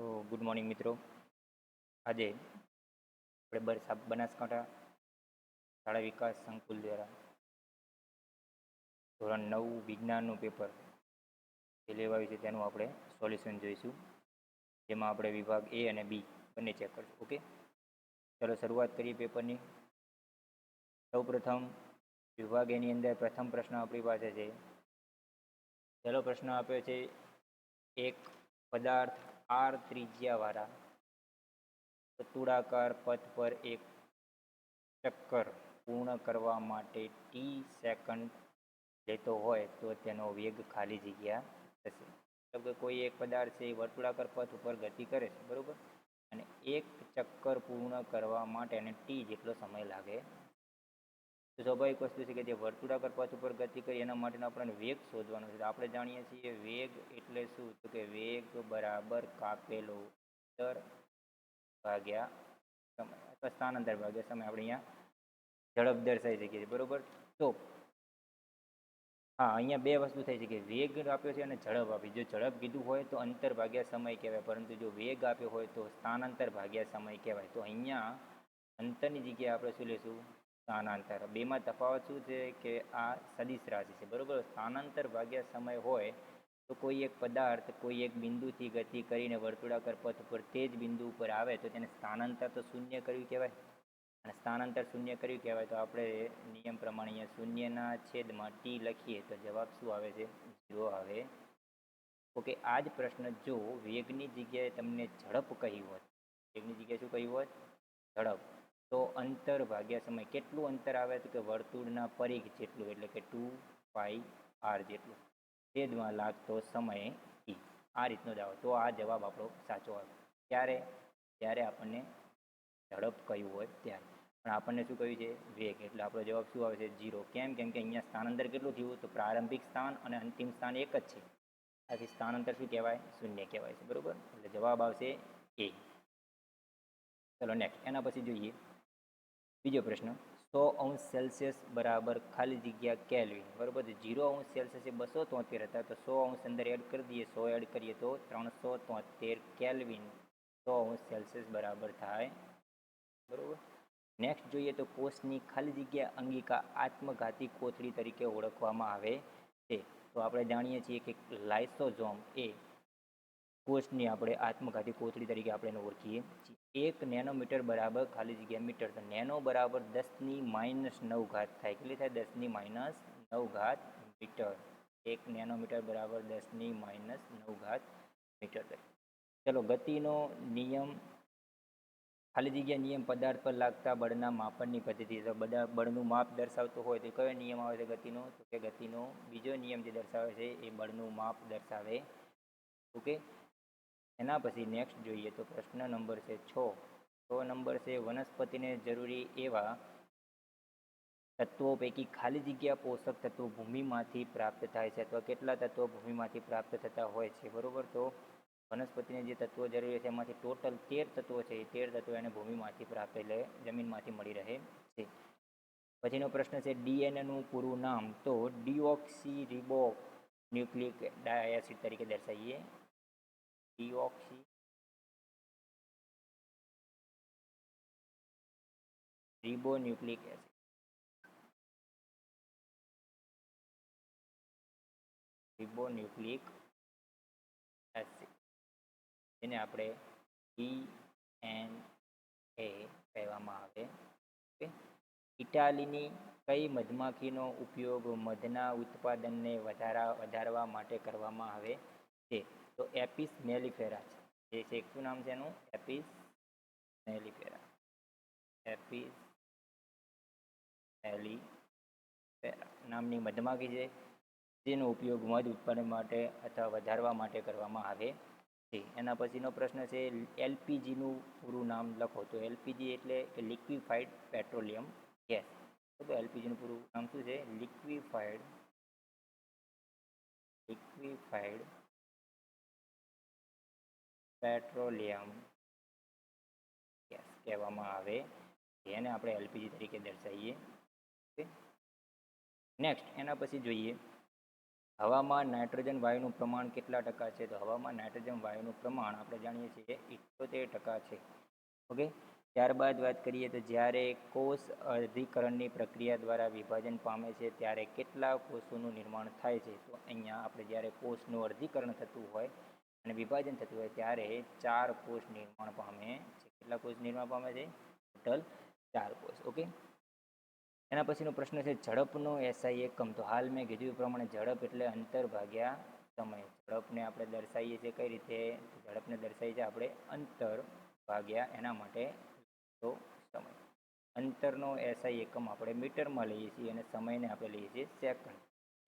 તો good morning મિત્રો. આજે આપણે બરસા બનાસકાંઠા શાળા વિકાસ સંકુલ દ્વારા ધોરણ નવ વિજ્ઞાનનું પેપર જે લેવાયું છે તેનું આપણે સોલ્યુશન જોઈશું. જેમાં આપણે વિભાગ એ અને બી બંને ચેક કરશું. ઓકે? ચલો શરૂઆત કરીએ પેપરની. સૌપ્રથમ વિભાગ એની અંદર પ્રથમ પ્રશ્ન આપણી પાસે છે. પહેલો પ્રશ્ન આપ્યો છે, એક પદાર્થ આર ત્રિજ્યાવાળા. વર્તુળાકાર પથ પર એક ચક્કર પૂર્ણ કરવા માટે ટી સેકન્ડ લેતો હોય તો તેનો વેગ ખાલી જગ્યા થશે. મતલબ કે કોઈ એક પદાર્થ છે એ વર્તુળાકાર પથ ઉપર ગતિ કરે છે, બરાબર? અને એક ચક્કર પૂર્ણ કરવા માટે એને ટી જેટલો સમય લાગે તો સ્વાભાવિક વસ્તુ છે કે જે વર્તુળાકાર પથ ઉપર ગતિ કરી, એના માટેનો આપણને વેગ શોધવાનો છે. તો આપણે જાણીએ છીએ વેગ એટલે શું? તો કે વેગ બરાબર કાપેલો દર ભાગ્યા સમય અથવા સ્થાનાંતર ભાગ્યા સમય. આપણે અહીંયા ઝડપ દર્શાવી શકીએ છીએ, બરોબર? તો હા, અહીંયા બે વસ્તુ થઈ છે કે વેગ આપ્યો છે અને ઝડપ આપી. જો ઝડપ કીધું હોય તો અંતર ભાગ્યા સમય કહેવાય, પરંતુ જો વેગ આપ્યો હોય તો સ્થાનાંતર ભાગ્યા સમય કહેવાય. તો અહીંયા અંતરની જગ્યાએ આપણે શું લઈશું સ્થાનાંતર. બેમાં તફાવત શું છે કે આ સદિશ રાશિ છે. બરાબર? સ્થાનાંતર ભાગ્યા સમય હોય તો કોઈ એક પદાર્થ, કોઈ એક બિંદુથી ગતિ કરીને વર્તુળાકાર પથ ઉપર તે જ બિંદુ ઉપર આવે તો તેને સ્થાનાંતર તો શૂન્ય કર્યું કહેવાય? અને સ્થાનાંતર શૂન્ય કર્યું કહેવાય તો આપણે નિયમ પ્રમાણે અહીંયા શૂન્યના છેદમાં ટી લખીએ તો જવાબ શું આવે છે? ઝીરો આવે. ઓકે આ જ પ્રશ્ન જો વેગની જગ્યાએ તમને ઝડપ કહી હોત, વેગની જગ્યાએ શું કહ્યું હોત? ઝડપ. તો અંતર ભાગ્યા સમય કેટલું અંતર આવે તો કે વર્તુળના પરિઘ જેટલું, એટલે કે ટુ પાઈ આર જેટલું. છેદમાં લાગતો સમય ઈ. આ રીતનો દાવો તો આ જવાબ આપણો સાચો આવે. ત્યારે ત્યારે આપણને ઝડપ કહ્યું હોય ત્યારે. પણ આપણને શું કહ્યું છે? વેગ. એટલે આપણો જવાબ શું આવે છે? ઝીરો. કેમ? કેમ કે અહીંયા સ્થાનાંતર કેટલું થયું? તો પ્રારંભિક સ્થાન અને અંતિમ સ્થાન એક જ છે. આથી સ્થાનાંતર શું કહેવાય? શૂન્ય કહેવાય છે. બરાબર? એટલે જવાબ આવશે એ. ચલો નેક્સ્ટ એના પછી જોઈએ. બીજો પ્રશ્ન, સો અંશ સેલ્સિયસ બરાબર ખાલી જગ્યા કેલ્વિન બરાબર છે જીરો અંશ સેલ્સિયસ એ બસો તોતેર હતા, તો સો અંશ અંદર એડ કરી દઈએ, સો એડ કરીએ તો ત્રણસો તોતેર કેલ્વિન સો અંશ સેલ્સિયસ બરાબર થાય, બરાબર? નેક્સ્ટ જોઈએ તો કોષની ખાલી જગ્યા અંગિકા આત્મઘાતી કોથળી તરીકે ઓળખવામાં આવે છે. તો આપણે જાણીએ છીએ કે લાઇસોઝોમ એ કોષની આપણે આત્મઘાતી કોથળી તરીકે આપણે એને ઓળખીએ છીએ. એક નેનોમીટર બરાબર ખાલી જગ્યા મીટર. તો નેનો બરાબર દસની માઇનસ નવ ઘાત થાય. કેટલી થાય? દસની માઇનસ નવ ઘાત મીટર. એક નેનોમીટર બરાબર દસની માઇનસ નવ ઘાત મીટર થાય. ચલો, ગતિનો નિયમ. ખાલી જગ્યા નિયમ પદાર્થ પર લાગતા બળના માપનની પદ્ધતિ. તો બધા બળનું માપ દર્શાવતું હોય તો કયો નિયમ આવે છે ગતિનો? તો કે ગતિનો બીજો નિયમ જે દર્શાવે છે એ બળનું માપ દર્શાવે. ઓકે? એના પછી નેક્સ્ટ જોઈએ તો પ્રશ્ન નંબર છે છ. છ નંબર છે વનસ્પતિને જરૂરી એવા તત્વો પૈકી ખાલી જગ્યા પોષક તત્વો ભૂમિમાંથી પ્રાપ્ત થાય છે અથવા કેટલા તત્વો ભૂમિમાંથી પ્રાપ્ત થતા હોય છે, બરાબર? તો વનસ્પતિને જે તત્વો જરૂરી છે એમાંથી ટોટલ તેર તત્વો છે, એ તેર તત્વો એને ભૂમિમાંથી પ્રાપ્ત એટલે જમીનમાંથી મળી રહે છે. પછીનો પ્રશ્ન છે ડીએનએનું પૂરું નામ તો ડીઓક્સી રિબો ન્યુક્લિક ડાયાસિડ તરીકે દર્શાવીએ. Deoxy ribonucleic acid. Ribonucleic acid જેને આપણે ડી એન એ કહેવામાં આવે. છે ઇટાલીની કઈ મધમાખીનો ઉપયોગ મધના ઉત્પાદનને વધારા વધારવા માટે કરવામાં આવે છે? તો એપિસ મેલિફેરા છે. જે છે શું નામ છે એનું, એપિસ મેલિફેરા. એપિસ મેલિફેરા. નામની મધમાખી છે, જેનો ઉપયોગ મધ ઉત્પાદન માટે અથવા વધારવા માટે કરવામાં આવે છે. એના પછીનો પ્રશ્ન છે, એલપીજીનું પૂરું નામ લખો. તો એલપીજી એટલે કે લિક્વિફાઈડ પેટ્રોલિયમ ગેસ. તો એલપીજીનું પૂરું નામ શું છે? Liquefied liquefied petroleum. ગેસ કહેવામાં આવે. જેને આપણે એલપીજી તરીકે દર્શાવીએ. નેક્સ્ટ એના પછી જોઈએ. હવામાં નાઇટ્રોજન વાયુનું પ્રમાણ કેટલા ટકા છે? તો હવામાં નાઇટ્રોજન વાયુનું પ્રમાણ આપણે જાણીએ છીએ ઇઠ્યોતેર ટકા છે. ઓકે ત્યારબાદ વાત કરીએ તો જ્યારે કોષ અર્ધીકરણની પ્રક્રિયા દ્વારા વિભાજન પામે છે, ત્યારે કેટલા કોષોનું નિર્માણ થાય છે? તો અહીંયા આપણે જ્યારે કોષનું અર્ધીકરણ થતું હોય અને વિભાજન થતું હોય ત્યારે ચાર કોષ નિર્માણ પામે છે. કેટલા કોષ નિર્માણ પામે છે? ટોટલ ચાર કોષ ઓકે એના પછીનો પ્રશ્ન છે, ઝડપનો એસઆઈ એકમ તો હાલ મેં કીધું પ્રમાણે ઝડપ એટલે અંતર ભાગ્યા સમય. ઝડપને આપણે દર્શાવીએ છીએ કઈ રીતે? ઝડપને દર્શાવીએ છીએ આપણે અંતર ભાગ્યા એના માટે તો સમય. અંતરનો એસઆઈ એકમ આપણે મીટરમાં લઈએ છીએ અને સમયને આપણે લઈએ છીએ સેકન્ડ.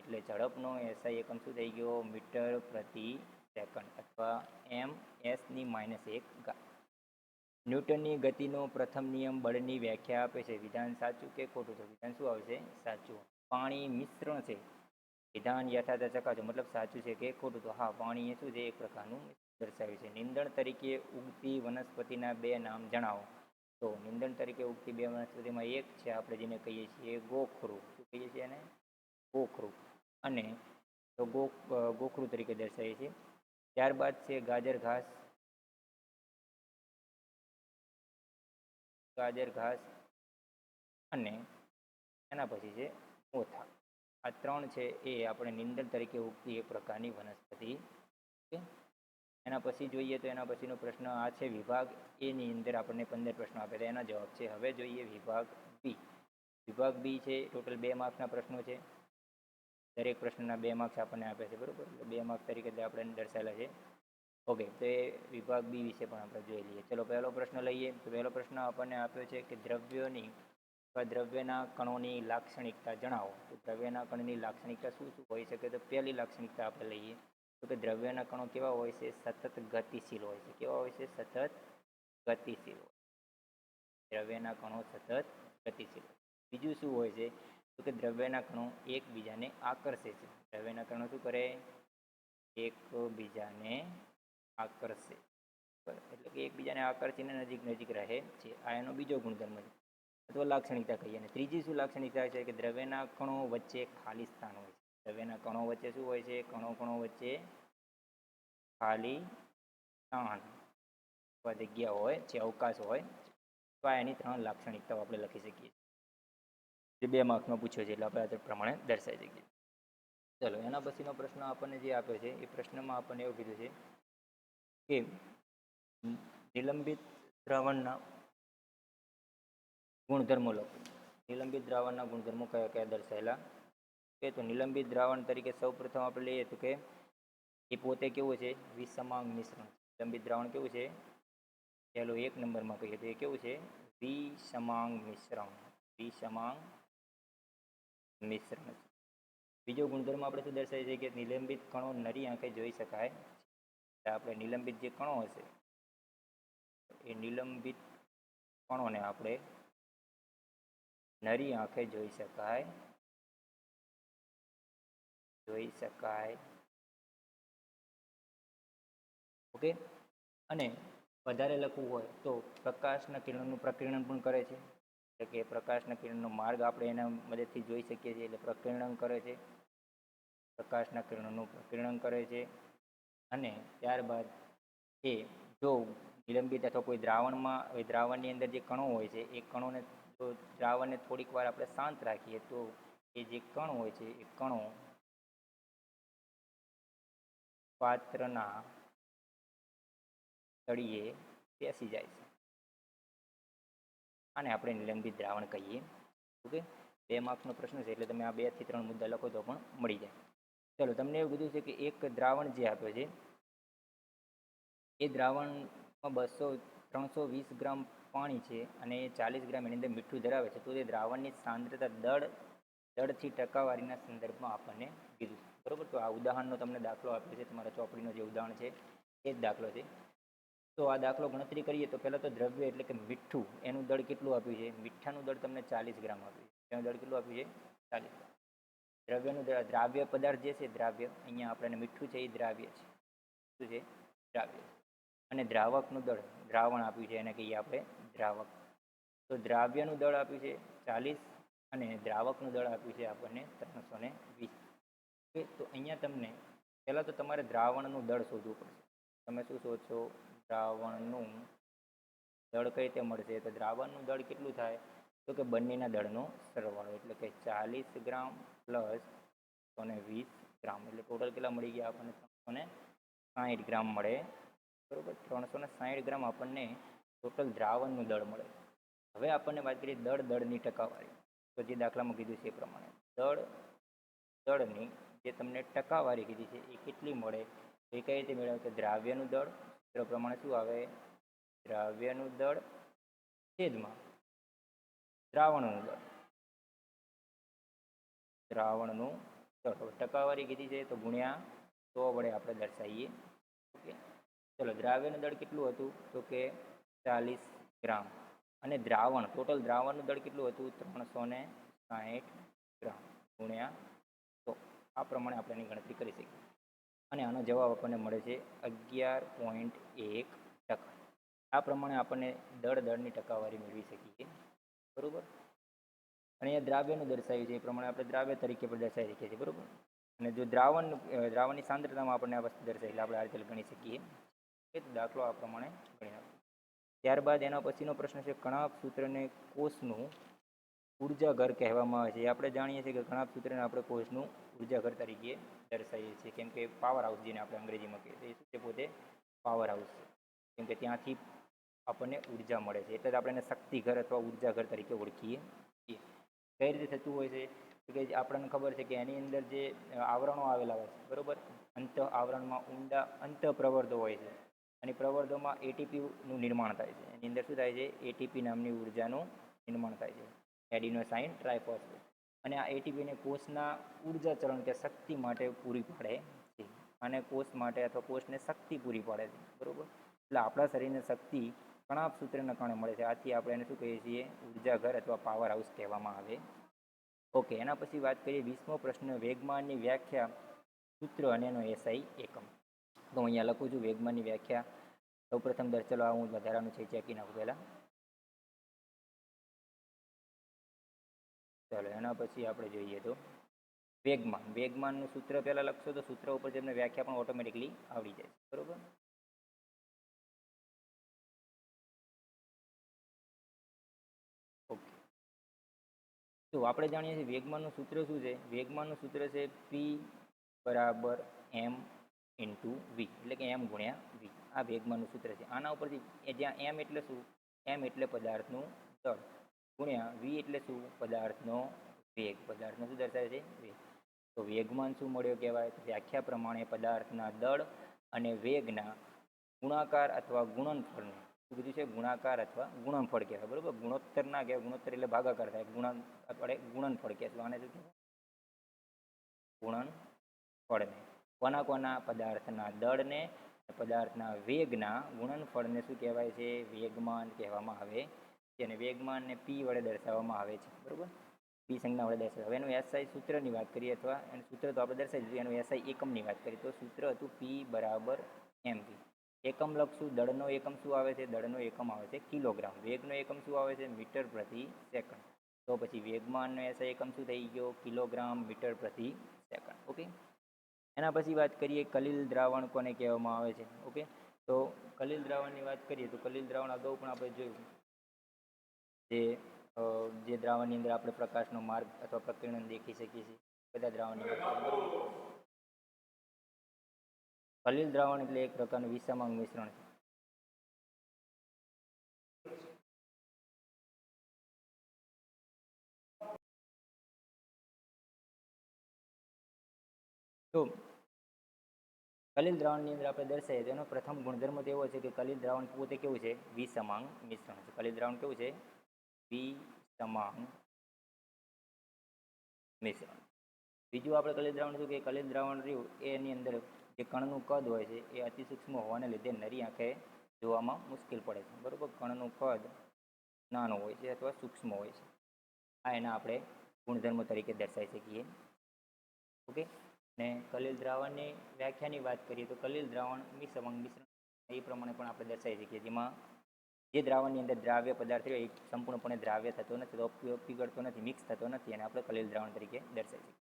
એટલે ઝડપનો એસઆઈ એકમ શું થઈ ગયો? મીટર પ્રતિ સેકન્ડ અથવા એમ એસની માઇનસ એક ન્યૂટનની ગતિનો પ્રથમ નિયમ બળની વ્યાખ્યા આપે છે. વિધાન સાચું કે ખોટું? તો વિધાન શું આવશે? સાચું. પાણી મિશ્રણ છે. વિધાન યથાર્થ ચકાસો. મતલબ સાચું છે કે ખોટું? તો હા, પાણી એ શું છે? એક પ્રકારનું દર્શાવ્યું છે. નિંદણ તરીકે ઉગતી વનસ્પતિના બે નામ જણાવો. તો નિંદણ તરીકે ઉગતી બે વનસ્પતિમાં એક છે આપણે જેને કહીએ છીએ ગોખરું. શું કહીએ છીએ એને? ગોખરું. અને તો ગો ગોખરું તરીકે દર્શાવીએ છીએ. ત્યારબાદ છે ગાજર ઘાસ. ગાજર ઘાસ અને એના પછી છે મોથા આ ત્રણ છે એ આપણે નિંદણ તરીકે ઉગતી એક પ્રકારની વનસ્પતિ. છે એના પછી જોઈએ તો એના પછીનો પ્રશ્ન આ છે વિભાગ એની અંદર આપણને પંદર પ્રશ્નો આપેલા એના જવાબ છે. હવે જોઈએ વિભાગ બી. વિભાગ બી છે, ટોટલ બે માર્ક્સના પ્રશ્નો છે. દરેક પ્રશ્નના બે માર્ક્સ આપણને આપે છે, બરાબર? એટલે બે માર્ક્સ તરીકે આપણે દર્શાવેલા છે. ઓકે તો એ વિભાગ બી વિશે પણ આપણે જોઈ લઈએ. ચલો, પહેલો પ્રશ્ન લઈએ. તો પહેલો પ્રશ્ન આપણને આપ્યો છે કે દ્રવ્યોની અથવા દ્રવ્યના કણોની લાક્ષણિકતા જણાવો. તો દ્રવ્યના કણની લાક્ષણિકતા શું શું હોઈ શકે? તો પહેલી લાક્ષણિકતા આપણે લઈએ. તો કે દ્રવ્યના કણો કેવા હોય છે? સતત ગતિશીલ હોય છે. કેવા હોય છે? સતત ગતિશીલ હોય દ્રવ્યના કણો સતત ગતિશીલ બીજું શું હોય છે? તો કે દ્રવ્યના કણો એકબીજાને આકર્ષે છે. દ્રવ્યના કણો શું કરે? એકબીજાને આકર્ષે. એટલે કે એકબીજાને આકર્ષીને નજીક નજીક રહે છે. આ એનો બીજો ગુણધર્મ છે. અથવા લાક્ષણિકતા કહીએ અને ત્રીજી શું લાક્ષણિકતા છે કે દ્રવ્યના કણો વચ્ચે ખાલી સ્થાન હોય છે. દ્રવ્યના કણો વચ્ચે શું હોય છે? કણો કણો વચ્ચે ખાલી સ્થાન. જગ્યા હોય જે અવકાશ હોય તો આ એની ત્રણ લાક્ષણિકતાઓ આપણે લખી શકીએ જે બે માર્ક્સમાં પૂછ્યો છે, એટલે આપણે આ પ્રમાણે દર્શાવી શકીએ. ચલો, એના પછીનો પ્રશ્ન આપણને જે આપ્યો છે, એ પ્રશ્નમાં આપણને એવું કીધું છે કે નિલંબિત દ્રાવણના ગુણધર્મો લખો નિલંબિત દ્રાવણના ગુણધર્મો કયા કયા દર્શાવેલા કે તો નિલંબિત દ્રાવણ તરીકે સૌપ્રથમ આપણે લઈએ તો કે એ પોતે કેવું છે? વિસમાંગ મિશ્રણ. નિલંબિત દ્રાવણ કેવું છે? પહેલું એક નંબરમાં કહીએ તો એ કેવું છે? વિસમાંગ મિશ્રણ. વિસમાંગ મિશ્રણ બીજો ગુણધર્મ આપણે શું દર્શાવીએ છીએ કે નિલંબિત કણો નરી આંખે જોઈ શકાય આપણે નિલંબિત જે કણો હશે, એ નિલંબિત કણોને આપણે નરી આંખે જોઈ શકાય જોઈ શકાય. ઓકે? અને વધારે લખવું હોય તો પ્રકાશના કિરણનું પ્રકિરણ પણ કરે છે. કે પ્રકાશના કિરણનો માર્ગ આપણે એના મદદથી જોઈ શકીએ છીએ, એટલે પ્રકીર્ણન કરે છે. પ્રકાશના કિરણોનું પ્રકીર્ણન કરે છે. અને ત્યારબાદ એ જો વિલંબિત અથવા કોઈ દ્રાવણમાં, એ દ્રાવણની અંદર જે કણો હોય છે, એ કણોને જો દ્રાવણને થોડીક વાર આપણે શાંત રાખીએ, તો એ જે કણ હોય છે, એ કણો પાત્રના તળિયે બેસી જાય છે. આને આપણે નિલંબિત દ્રાવણ કહીએ. ઓકે? બે માર્ક્સનો પ્રશ્ન છે, એટલે તમે આ બેથી ત્રણ મુદ્દા લખો તો પણ મળી જાય. ચલો, તમને એવું કીધું છે કે એક દ્રાવણ જે આપ્યો છે, એ દ્રાવણમાં બસો, ત્રણસો વીસ ગ્રામ પાણી છે અને એ ચાલીસ ગ્રામ એની અંદર મીઠું ધરાવે છે, તો તે દ્રાવણની સાંદ્રતા દળ, દળથી ટકાવારીના સંદર્ભમાં આપણને કીધું બરાબર? તો આ ઉદાહરણનો તમને દાખલો આપ્યો છે, તમારા ચોપડીનો જે ઉદાહરણ છે, એ જ દાખલો છે. તો આ દાખલો ગણતરી કરીએ તો પહેલાં તો દ્રવ્ય એટલે કે મીઠું, એનું દળ કેટલું આપ્યું છે? મીઠાનું દળ તમને ચાલીસ ગ્રામ આપ્યું છે. એનું દળ કેટલું આપ્યું છે? ચાલીસ ગ્રામ. દ્રવ્યનું દ્રાવ્ય પદાર્થ જે છે, દ્રાવ્ય, અહીંયા આપણને મીઠું છે, એ દ્રાવ્ય છે. શું છે? દ્રાવ્ય અને દ્રાવકનું દળ, દ્રાવણ આપ્યું છે, એને કહીએ આપણે દ્રાવક. તો દ્રાવ્યનું દળ આપ્યું છે ચાલીસ અને દ્રાવકનું દળ આપ્યું છે આપણને ત્રણસો ને વીસ. તો અહીંયા તમને, પહેલાં તો તમારે દ્રાવણનું દળ શોધવું પડશે. તમે શું શોધશો? દ્રાવણનું દળ કઈ રીતે મળશે? તો દ્રાવણનું દળ કેટલું થાય? તો કે બંનેના દળનો સરવાળો. એટલે કે ચાલીસ ગ્રામ પ્લસ અને વીસ ગ્રામ. એટલે ટોટલ કેટલા મળી ગયા? આપણને ત્રણસો ને સાઠ ગ્રામ મળે. બરાબર? ત્રણસો ને સાઠ ગ્રામ આપણને ટોટલ દ્રાવણનું દળ મળે. હવે આપણને વાત કરીએ દળ દળની ટકાવારી. તો જે દાખલામાં કીધું છે એ પ્રમાણે. દળ દળની જે તમને ટકાવારી કીધી છે એ કેટલી મળે? એ કઈ રીતે મેળવે? તો દ્રાવ્યનું દળ સૂત્ર પ્રમાણે શું આવે? દ્રાવ્યનું દળ છેદમાં દ્રાવણનું દળ. દ્રાવણનું દળ ટકાવારી કીધી છે તો ગુણ્યા સો વડે આપણે દર્શાવીએ. ઓકે. ચલો, દ્રાવ્યનું દળ કેટલું હતું? તો કે ચાલીસ ગ્રામ. અને દ્રાવણ, ટોટલ દ્રાવણનું દળ કેટલું હતું? ત્રણસો ને સાહીઠ ગ્રામ. ગુણ્યા સો. આ પ્રમાણે આપણે એની ગણતરી કરી શકીએ. અને આનો જવાબ આપણને મળે છે અગિયાર પોઈન્ટ એક ટકા. આ પ્રમાણે આપણને દળ દળની ટકાવારી મેળવી શકીએ. બરાબર? અને અહીંયા દ્રાવ્યનું દર્શાવ્યું છે. એ પ્રમાણે આપણે દ્રાવ્ય તરીકે પણ દર્શાવી શકીએ છીએ. બરાબર? અને જો દ્રાવણ દ્રાવણની સાંદ્રતામાં આપણને આ વસ્તુ દર્શાવી આપણે આ રીતે ગણી શકીએ. એ દાખલો આ પ્રમાણે ગણી ત્યારબાદ એના પછીનો પ્રશ્ન છે, કણાપ સૂત્રને કોષનું ઊર્જા ઘર કહેવામાં આવે છે. આપણે જાણીએ છીએ કે ઘણા સૂત્રને આપણે કોષનું ઊર્જા ઘર તરીકે દર્શાવીએ છીએ. કેમ કે પાવર હાઉસ જેને આપણે અંગ્રેજીમાં કહીએ છીએ. છે પોતે? પાવર હાઉસ છે. કેમ કે ત્યાંથી આપણને ઊર્જા મળે છે. એટલે જ આપણે એને શક્તિ ઘર અથવા ઊર્જા ઘર તરીકે ઓળખીએ છીએ. કઈ રીતે થતું હોય છે? કે આપણને ખબર છે કે એની અંદર જે આવરણો આવેલા હોય છે, બરાબર? અંત આવરણમાં ઊંડા અંત પ્રવર્ધો હોય છે. અને પ્રવર્ધોમાં એટીપીનું નિર્માણ થાય છે. એની અંદર શું થાય છે? એટીપી નામની ઉર્જાનું નિર્માણ થાય છે. Adenosine triphosphate. અને આ એટીપીને કોષના ઊર્જા ચરણ કે શક્તિ માટે પૂરી પાડે છે. અને કોષ માટે અથવા કોષને શક્તિ પૂરી પાડે છે. બરાબર? એટલે આપણા શરીરને શક્તિ કણાપ સૂત્રના કારણે મળે છે. આથી આપણે એને શું કહીએ છીએ? ઊર્જા ઘર અથવા પાવર હાઉસ કહેવામાં આવે. ઓકે, એના પછી વાત કરીએ વીસમો પ્રશ્ન, વેગમાનની વ્યાખ્યા સૂત્ર અને એનો એસઆઈ એકમ. તો હું અહીંયા લખું છું, વેગમાનની વ્યાખ્યા. સૌપ્રથમ દર આ હું વધારાનું છે, ચેકી નાખું પહેલાં. ચાલો, એના પછી આપણે જોઈએ તો વેગમાન. વેગમાનનું સૂત્ર પહેલાં લખશો તો સૂત્ર ઉપર તમને વ્યાખ્યા પણ ઓટોમેટિકલી આવડી જાય. બરાબર? ઓકે. તો આપણે જાણીએ છીએ વેગમાનનું સૂત્ર શું છે? વેગમાનનું સૂત્ર છે પી બરાબર એમ ઇન્ટુ વી એટલે કે એમ ગુણ્યા વી આ વેગમાનનું સૂત્ર છે. આના ઉપરથી જ્યાં એમ એટલે શું? એમ એટલે પદાર્થનું દળ. ગુણ્યા વી એટલે શું? પદાર્થનો વેગ. પદાર્થનો શું દર્શાવે છે? વેગ. તો વેગમાન શું મળ્યો કહેવાય? વ્યાખ્યા પ્રમાણે પદાર્થના દળ અને વેગના ગુણાકાર અથવા ગુણનફળને. શું કીધું છે? ગુણાકાર અથવા ગુણનફળ કહેવાય. બરાબર? ગુણોત્તર ના કહેવાય. ગુણોત્તર એટલે ભાગાકાર થાય. ગુણ આપણે ગુણનફળ કહેશું આને શું કહેવાય? ગુણનફળને. કોના કોના? પદાર્થના દળને. પદાર્થના વેગના ગુણનફળને શું કહેવાય છે? વેગમાન કહેવામાં આવે. છે અને વેગમાનને પી વડે દર્શાવવામાં આવે છે, બરાબર? પી સંજ્ઞા વડે દર્શાવે હવે એનું એસઆઈ સૂત્રની વાત કરીએ અથવા એનું સૂત્ર તો આપણે દર્શાવી દીધું, એનું એસઆઈ એકમની વાત કરીએ, તો સૂત્ર હતું પી બરાબર એમ પી એકમ લખશું, દળનો એકમ શું આવે છે? દળનો એકમ આવે છે, કિલોગ્રામ. વેગનો એકમ શું આવે છે? મીટર પ્રતિ સેકન્ડ. તો પછી વેગમાનનો એસઆઈ એકમ શું થઈ ગયો? કિલોગ્રામ મીટર પ્રતિ સેકન્ડ. ઓકે? એના પછી વાત કરીએ કલિલ દ્રાવણ કોને કહેવામાં આવે છે? ઓકે? તો કલિલ દ્રાવણની વાત કરીએ તો કલિલ દ્રાવણ અગાઉ પણ આપણે જોયું. જે જે દ્રાવણની અંદર આપણે પ્રકાશનો માર્ગ અથવા પ્રકિરણ દેખી શકીએ છીએ. બધા દ્રાવણની ખલીલ દ્રાવણ એટલે એક પ્રકારનું વિષમાંગ મિશ્રણ છે. તો કલિલ દ્રાવણની અંદર આપણે દર્શાવીએ એનો પ્રથમ ગુણધર્મ તો એવો છે કે કલિલ દ્રાવણ પોતે કેવું છે? વિષમાંગ મિશ્રણ છે. કલિલ દ્રાવણ કેવું છે? વિસમાંગ મિશ્રણ. બીજું આપણે કલિલ દ્રાવણ શું કે કલિલ દ્રાવણ રહ્યું, એની અંદર જે કણનું કદ હોય છે, એ અતિ સૂક્ષ્મ હોવાને લીધે નરી આંખે જોવામાં મુશ્કેલ પડે છે. બરાબર? કણનું કદ નાનું હોય છે અથવા સૂક્ષ્મ હોય છે. આ એના આપણે ગુણધર્મ તરીકે દર્શાવી શકીએ. ઓકે? ને કલિલ દ્રાવણની વ્યાખ્યાની વાત કરીએ તો કલિલ દ્રાવણ મિશ્રમંગ મિશ્રણ એ પ્રમાણે પણ આપણે દર્શાવી શકીએ, જેમાં જે દ્રાવણની અંદર દ્રાવ્ય પદાર્થ રહ્યો એ સંપૂર્ણપણે દ્રાવ્ય થતો નથી, તો પીગળતો નથી મિક્સ થતો નથી અને આપણે કલિલ દ્રાવણ તરીકે દર્શાવી શકીએ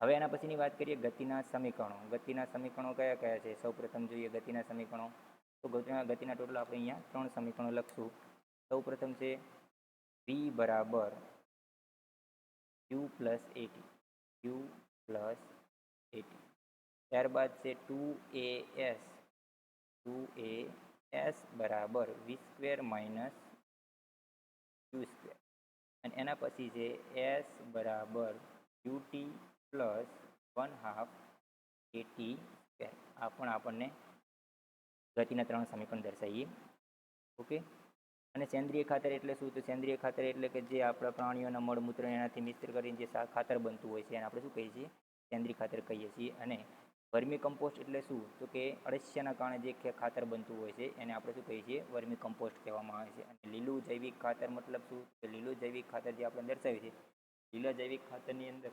હવે એના પછીની વાત કરીએ ગતિના સમીકરણો. ગતિના સમીકરણો કયા કયા છે? સૌપ્રથમ જોઈએ ગતિના સમીકરણો. તો ગતિના ગતિના ટોટલ આપણે અહીંયા ત્રણ સમીકરણો લખશું. સૌપ્રથમ છે v બરાબર u plus a t u plus a t ત્યારબાદ છે two a s two a s બરાબર v square minus u square. અને એના પછી છે એસ બરાબર u t plus one half a t square. આ પણ આપણને ગતિના ત્રણ સમીકરણ દર્શાવીએ. ઓકે? અને સેન્દ્રિય ખાતર એટલે શું? તો સેન્દ્રિય ખાતર એટલે કે જે આપણા પ્રાણીઓના મળમૂત્ર એનાથી મિશ્ર કરીને જે ખાતર બનતું હોય છે એને આપણે શું કહીએ છીએ? સેન્દ્રિય ખાતર કહીએ છીએ. અને વર્મી કમ્પોસ્ટ એટલે શું? તો કે અળસિયાના કારણે જે ખાતર બનતું હોય છે, એને આપણે શું કહીએ છીએ? વર્મી કમ્પોસ્ટ કહેવામાં આવે છે. અને લીલું જૈવિક ખાતર મતલબ શું? કે લીલું જૈવિક ખાતર જે આપણે દર્શાવ્યું છે, લીલા જૈવિક ખાતરની અંદર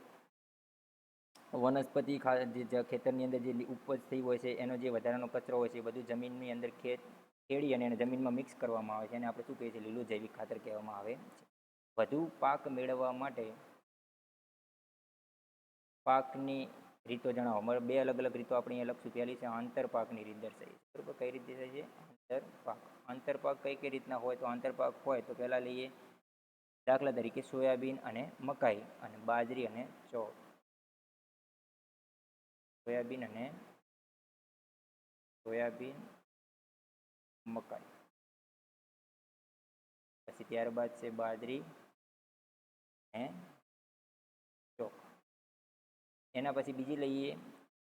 વનસ્પતિ જે ખેતરની અંદર જે ઉપજ થઈ હોય છે, એનો જે વધારાનો કચરો હોય છે, એ બધું જમીનની અંદર ખેત, ખેડી અને એને જમીનમાં મિક્સ કરવામાં આવે છે. અને આપણે શું કહીએ છીએ? લીલું જૈવિક ખાતર કહેવામાં આવે છે. વધુ પાક મેળવવા માટે પાકની રીતો જણાવો. અમારે બે અલગ અલગ રીતો આપણે અહીંયા લખશું. પહેલી છે આંતરપાકની રીત બરાબર કઈ રીતે થાય છે? આંતરપાક. આંતરપાક કઈ કઈ રીતના હોય? તો આંતરપાક હોય તો પહેલાં લઈએ દાખલા તરીકે સોયાબીન અને મકાઈ અને બાજરી અને ચો સોયાબીન અને સોયાબીન, મકાઈ. પછી ત્યારબાદ છે બાજરી અને એના પછી બીજી લઈએ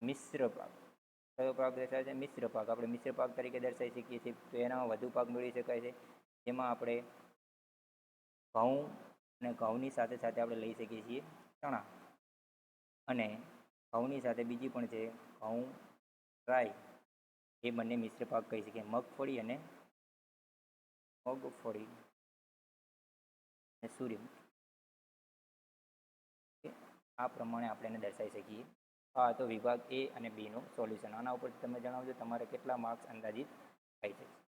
મિશ્ર પાક. કયો પાક દર્શાવે છે? મિશ્ર પાક. આપણે મિશ્ર પાક તરીકે દર્શાવી શકીએ છીએ. તો એનામાં વધુ પાક મેળવી શકાય છે. જેમાં આપણે ઘઉં અને ઘઉંની સાથે સાથે આપણે લઈ શકીએ છીએ ચણા. અને ઘઉંની સાથે બીજી પણ છે ઘઉં, રાઈ. એ બંને મિશ્ર પાક કહી શકીએ. મગફળી અને મગફળી. અને સૂર્યમુખી? આ પ્રમાણે આપણે એને દર્શાવી શકીએ. આ હતો વિભાગ એ અને બીનું સોલ્યુશન આના ઉપર તમે જણાવજો તમારે કેટલા માર્ક્સ અંદાજિત થાય છે.